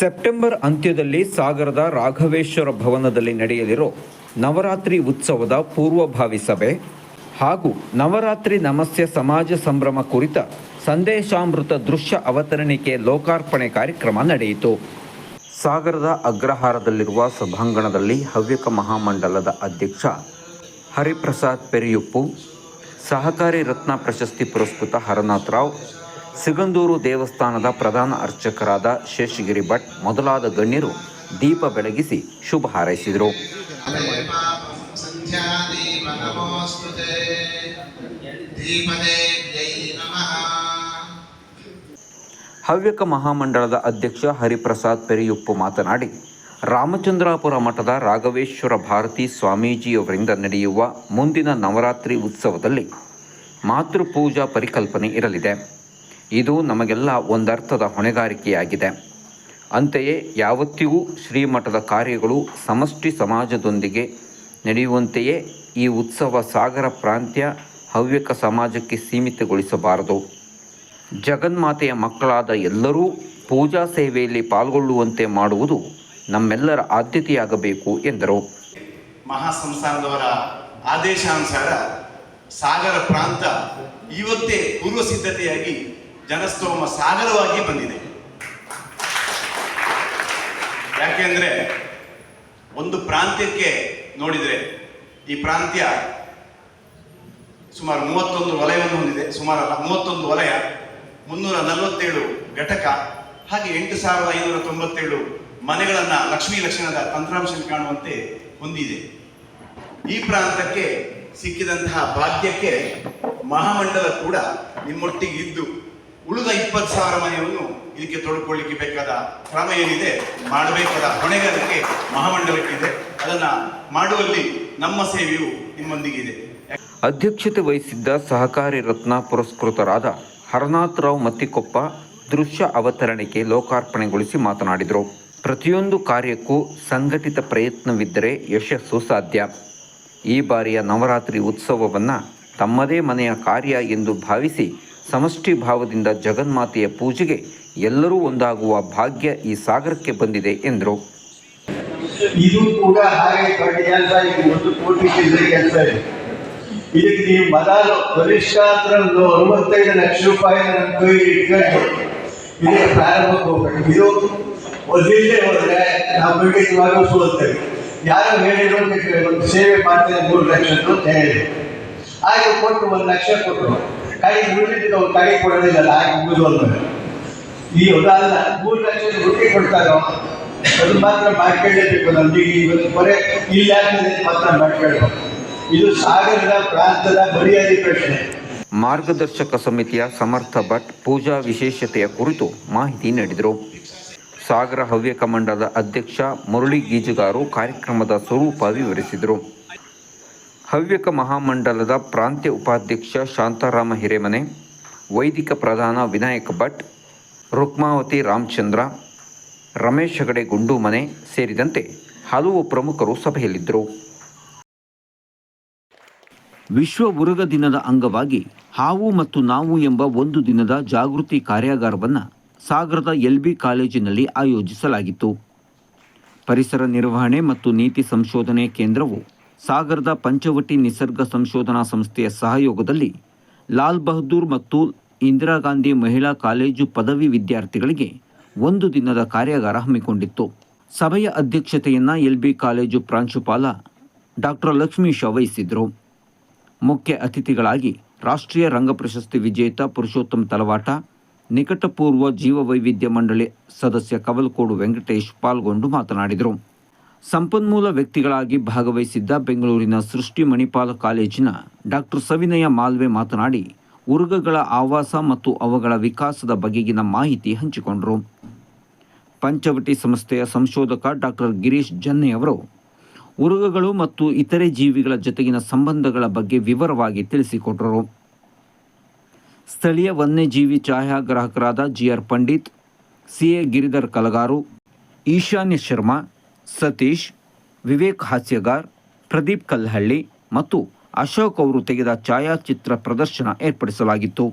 September ಅಂತ್ಯದಲ್ಲಿ ಸಾಗರದ ರಾಘವೇಶ್ವರ ಭವನದಲ್ಲಿ ನಡೆಯಲಿರೋ ನವರಾತ್ರಿ ಉತ್ಸವದ ಪೂರ್ವಭಾವಿ ಸಭೆ ಹಾಗೂ ನವರಾತ್ರಿ ನಮಸ್ಯ ಸಮಾಜ ಸಂಭ್ರಮ ಕುರಿತ ಸಂದೇಶಾಮೃತ ದೃಶ್ಯ ಅವತರಣಿಕೆ ಲೋಕಾರ್ಪಣೆ ಕಾರ್ಯಕ್ರಮ ನಡೆಯಿತು. ಸಾಗರದ ಅಗ್ರಹಾರದಲ್ಲಿರುವ ಸಭಾಂಗಣದಲ್ಲಿ ಹವ್ಯಕ ಮಹಾಮಂಡಲದ ಅಧ್ಯಕ್ಷ ಹರಿಪ್ರಸಾದ್ ಪೆರಿಯುಪ್ಪು, ಸಹಕಾರಿ ರತ್ನ ಪ್ರಶಸ್ತಿ ಪುರಸ್ಕೃತ ಹರನಾಥ್ ರಾವ್ ಸಿಗಂದೂರು ದೇವಸ್ಥಾನದ ಪ್ರಧಾನ ಅರ್ಚಕರಾದ ಶೇಷಗಿರಿ ಭಟ್, ಮೊದಲಾದ ಗಣ್ಯರು ದೀಪ ಬೆಳಗಿಸಿ ಶುಭ ಹಾರೈಸಿದರು. ಹವ್ಯಕ ಮಹಾಮಂಡಲದ ಅಧ್ಯಕ್ಷ ಹರಿಪ್ರಸಾದ್ ಪೆರಿಯುಪ್ಪು ಮಾತನಾಡಿ, ರಾಮಚಂದ್ರಾಪುರ ಮಠದ ರಾಘವೇಶ್ವರ ಭಾರತಿ ಸ್ವಾಮೀಜಿಯವರಿಂದ ನಡೆಯುವ ಮುಂದಿನ ನವರಾತ್ರಿ ಉತ್ಸವದಲ್ಲಿ ಮಾತೃಪೂಜಾ ಪರಿಕಲ್ಪನೆ ಇರಲಿದೆ. ಇದು ನಮಗೆಲ್ಲ ಒಂದರ್ಥದ ಹೊಣೆಗಾರಿಕೆಯಾಗಿದೆ. ಅಂತೆಯೇ ಯಾವತ್ತಿಗೂ ಶ್ರೀಮಠದ ಕಾರ್ಯಗಳು ಸಮಷ್ಟಿ ಸಮಾಜದೊಂದಿಗೆ ನಡೆಯುವಂತೆಯೇ ಈ ಉತ್ಸವ ಸಾಗರ ಪ್ರಾಂತ್ಯ ಹವ್ಯಕ ಸಮಾಜಕ್ಕೆ ಸೀಮಿತಗೊಳಿಸಬಾರದು. ಜಗನ್ಮಾತೆಯ ಮಕ್ಕಳಾದ ಎಲ್ಲರೂ ಪೂಜಾ ಸೇವೆಯಲ್ಲಿ ಪಾಲ್ಗೊಳ್ಳುವಂತೆ ಮಾಡುವುದು ನಮ್ಮೆಲ್ಲರ ಆದ್ಯತೆಯಾಗಬೇಕು, ಎಂದರು. ಮಹಾಸಂಸ್ಥಾನದವರ ಆದೇಶಾನುಸಾರ ಸಾಗರ ಪ್ರಾಂತ ಇವತ್ತೇ ಪೂರ್ವ ಸಿದ್ಧತೆಯಾಗಿ ಜನಸ್ತೋಮ ಸಾಗರವಾಗಿ ಬಂದಿದೆ. ಯಾಕೆಂದ್ರೆ ಒಂದು ಪ್ರಾಂತ್ಯಕ್ಕೆ ನೋಡಿದ್ರೆ ಈ ಪ್ರಾಂತ್ಯ ಸುಮಾರು ಮೂವತ್ತೊಂದು ವಲಯವನ್ನು ಹೊಂದಿದೆ. ಸುಮಾರು ಅಲ್ಲ, ಮೂವತ್ತೊಂದು ವಲಯ, ಮುನ್ನೂರ ನಲವತ್ತೇಳು ಘಟಕ, ಹಾಗೆ ಎಂಟು ಸಾವಿರದ ಐನೂರ ತೊಂಬತ್ತೇಳು ಮನೆಗಳನ್ನ ಲಕ್ಷ್ಮೀ ಲಕ್ಷಣದ ತಂತ್ರಾಂಶ ಕಾಣುವಂತೆ ಹೊಂದಿದೆ. ಈ ಪ್ರಾಂತಕ್ಕೆ ಸಿಕ್ಕಿದಂತಹ ಭಾಗ್ಯಕ್ಕೆ ಮಹಾಮಂಡಲ ಕೂಡ ನಿಮ್ಮೊಟ್ಟಿಗೆ ಇದ್ದು ಉಳಿದ ಇಪ್ಪತ್ತು ಸಾವಿರ ಮನೆಯನ್ನು ಇದಕ್ಕೆ ತೊಡ್ಕೊಳ್ಳಿಕ್ಕೆ ಬೇಕಾದ ಕ್ರಮ ಏನಿದೆ, ಮಾಡಬೇಕಾದ ಹೊಣೆಗಾರಿಕೆ ಮಹಾಮಂಡಲಕ್ಕಿದೆ. ಅದನ್ನ ಮಾಡುವಲ್ಲಿ ನಮ್ಮ ಸೇವೆಯು ನಿಮ್ಮೊಂದಿಗಿದೆ. ಅಧ್ಯಕ್ಷತೆ ವಹಿಸಿದ್ದ ಸಹಕಾರಿ ರತ್ನ ಪುರಸ್ಕೃತರಾದ ಹರನಾಥ್ ರಾವ್ ಮತ್ತಿಕೊಪ್ಪ ದೃಶ್ಯ ಅವತರಣಿಕೆ ಲೋಕಾರ್ಪಣೆಗೊಳಿಸಿ ಮಾತನಾಡಿದರು. ಪ್ರತಿಯೊಂದು ಕಾರ್ಯಕ್ಕೂ ಸಂಘಟಿತ ಪ್ರಯತ್ನವಿದ್ದರೆ ಯಶಸ್ಸು ಸಾಧ್ಯ. ಈ ಬಾರಿಯ ನವರಾತ್ರಿ ಉತ್ಸವವನ್ನು ತಮ್ಮದೇ ಮನೆಯ ಕಾರ್ಯ ಎಂದು ಭಾವಿಸಿ ಸಮಷ್ಟಿ ಭಾವದಿಂದ ಜಗನ್ಮಾತೆಯ ಪೂಜೆಗೆ ಎಲ್ಲರೂ ಒಂದಾಗುವ ಭಾಗ್ಯ ಈ ಸಾಗರಕ್ಕೆ ಬಂದಿದೆ ಎಂದರು. ಇದು ಕೂಡ ಹಾಗೆ ದೊಡ್ಡ ಕೆಲಸ, ಇದು ಒಂದು ಕೋಟಿ ಚಿಲ್ಲರೆ ಕೆಲಸ ಇದೆ. ಇದಕ್ಕೆ ನೀವು ಮೊದಲು ಅಂದ್ರೆ ಒಂದು ಅರವತ್ತೈದು ಲಕ್ಷ ರೂಪಾಯಿ ಇಟ್ಕೊಂಡು ಇದಕ್ಕೆ ಪ್ರಾರಂಭಕ್ಕೆ ಹೋಗ್ಬೇಕು. ಇದು ಒದಿಲ್ಲದೆ ಹೋದ್ರೆ ನಾವು ಖಂಡಿತವಾಗೂ ಸೋಲ್ತೇವೆ ಯಾರು ಹೇಳಿದ್ರು ಒಂದು ಸೇವೆ ಮಾಡ್ತೇನೆ ಮೂರು ಲಕ್ಷ ಅಂತ ಹೇಳಿದ್ರು ಹಾಗೆ ಕೊಟ್ಟು ಒಂದು ಲಕ್ಷ ಕೊಟ್ಟರು. ಕೈ ಉಳಿದಿದ್ದು ಅವ್ರು ಕೈ ಕೊಡೋದಿಲ್ಲ ಹಾಗೆ ಮುಗಿದು ಈ ಉದಾಹರಣೆ ಮೂರು ಲಕ್ಷ ದುಡ್ಡು ಕೊಡ್ತಾರೋ ಅದು ಮಾತ್ರ ಮಾಡ್ಕೊಳ್ಳೇಬೇಕು ನಮ್ಗೆ. ಇವತ್ತು ಕೊರೆ ಇಲ್ಲ ಮಾತ್ರ ಮಾಡ್ಕೊಳ್ಬೇಕು ಇದು ಸಾಗರದ ಪ್ರಾಂತದ ಮರ್ಯಾದೆ ಪ್ರಶ್ನೆ. ಮಾರ್ಗದರ್ಶಕ ಸಮಿತಿಯ ಸಮರ್ಥ ಭಟ್ ಪೂಜಾ ವಿಶೇಷತೆಯ ಕುರಿತು ಮಾಹಿತಿ ನೀಡಿದರು. ಸಾಗರ ಹವ್ಯಕ ಮಂಡಲದ ಅಧ್ಯಕ್ಷ ಮುರಳಿ ಗೀಜುಗಾರು ಕಾರ್ಯಕ್ರಮದ ಸ್ವರೂಪ ವಿವರಿಸಿದರು. ಹವ್ಯಕ ಮಹಾಮಂಡಲದ ಪ್ರಾಂತ್ಯ ಉಪಾಧ್ಯಕ್ಷ ಶಾಂತಾರಾಮ ಹಿರೇಮನೆ, ವೈದಿಕ ಪ್ರಧಾನ ವಿನಾಯಕ ಭಟ್, ರುಕ್ಮಾವತಿ ರಾಮಚಂದ್ರ, ರಮೇಶ್ ಹೆಗಡೆ ಗುಂಡೂಮನೆ ಸೇರಿದಂತೆ ಹಲವು ಪ್ರಮುಖರು ಸಭೆಯಲ್ಲಿದ್ದರು. ವಿಶ್ವ ಉರಗ ದಿನದ ಅಂಗವಾಗಿ ಹಾವು ಮತ್ತು ನಾವು ಎಂಬ ಒಂದು ದಿನದ ಜಾಗೃತಿ ಕಾರ್ಯಾಗಾರವನ್ನು ಸಾಗರದ ಎಲ್ಬಿ ಕಾಲೇಜಿನಲ್ಲಿ ಆಯೋಜಿಸಲಾಗಿತ್ತು. ಪರಿಸರ ನಿರ್ವಹಣೆ ಮತ್ತು ನೀತಿ ಸಂಶೋಧನೆ ಕೇಂದ್ರವು ಸಾಗರದ ಪಂಚವಟಿ ನಿಸರ್ಗ ಸಂಶೋಧನಾ ಸಂಸ್ಥೆಯ ಸಹಯೋಗದಲ್ಲಿ ಲಾಲ್ ಬಹದ್ದೂರ್ ಮತ್ತು ಇಂದಿರಾ ಗಾಂಧಿ ಮಹಿಳಾ ಕಾಲೇಜು ಪದವಿ ವಿದ್ಯಾರ್ಥಿಗಳಿಗೆ ಒಂದು ದಿನದ ಕಾರ್ಯಾಗಾರ ಹಮ್ಮಿಕೊಂಡಿತ್ತು. ಸಭೆಯ ಅಧ್ಯಕ್ಷತೆಯನ್ನು ಎಲ್ ಬಿ ಕಾಲೇಜು ಪ್ರಾಂಶುಪಾಲ ಡಾಕ್ಟರ್ ಲಕ್ಷ್ಮೀಶ ವಹಿಸಿದ್ರು. ಮುಖ್ಯ ಅತಿಥಿಗಳಾಗಿ ರಾಷ್ಟ್ರೀಯ ರಂಗ ಪ್ರಶಸ್ತಿ ವಿಜೇತ ಪುರುಷೋತ್ತಮ್ ತಲವಾಟ, ನಿಕಟಪೂರ್ವ ಜೀವವೈವಿಧ್ಯ ಮಂಡಳಿ ಸದಸ್ಯ ಕವಲ್ಕೋಡು ವೆಂಕಟೇಶ್ ಪಾಲ್ಗೊಂಡು ಮಾತನಾಡಿದರು. ಸಂಪನ್ಮೂಲ ವ್ಯಕ್ತಿಗಳಾಗಿ ಭಾಗವಹಿಸಿದ್ದ ಬೆಂಗಳೂರಿನ ಸೃಷ್ಟಿ ಮಣಿಪಾಲ ಕಾಲೇಜಿನ ಡಾಕ್ಟರ್ ಸವಿನಯ ಮಾಲ್ವೆ ಮಾತನಾಡಿ, ಉರುಗಗಳ ಆವಾಸ ಮತ್ತು ಅವುಗಳ ವಿಕಾಸದ ಬಗೆಗಿನ ಮಾಹಿತಿ ಹಂಚಿಕೊಂಡರು. ಪಂಚವಟಿ ಸಂಸ್ಥೆಯ ಸಂಶೋಧಕ ಡಾಕ್ಟರ್ ಗಿರೀಶ್ ಜನ್ನೆ ಅವರು, ಉರುಗಗಳು ಮತ್ತು ಇತರೆ ಜೀವಿಗಳ ಜೊತೆಗಿನ ಸಂಬಂಧಗಳ ಬಗ್ಗೆ ವಿವರವಾಗಿ ತಿಳಿಸಿಕೊಟ್ಟರು ಸ್ಥಳೀಯ ವನ್ಯಜೀವಿ ಛಾಯಾಗ್ರಾಹಕರಾದ G R Pandit, C A Giridhar Kalagaru, Eshanya Sharma Satish Vivek ಹಾಸ್ಯಗಾರ್ Pradeep ಕಲ್ಹಳ್ಳಿ ಮತ್ತು ಅಶೋಕ್ ಅವರು ತೆಗೆದ ಛಾಯಾಚಿತ್ರ ಪ್ರದರ್ಶನ ಏರ್ಪಡಿಸಲಾಗಿತ್ತು.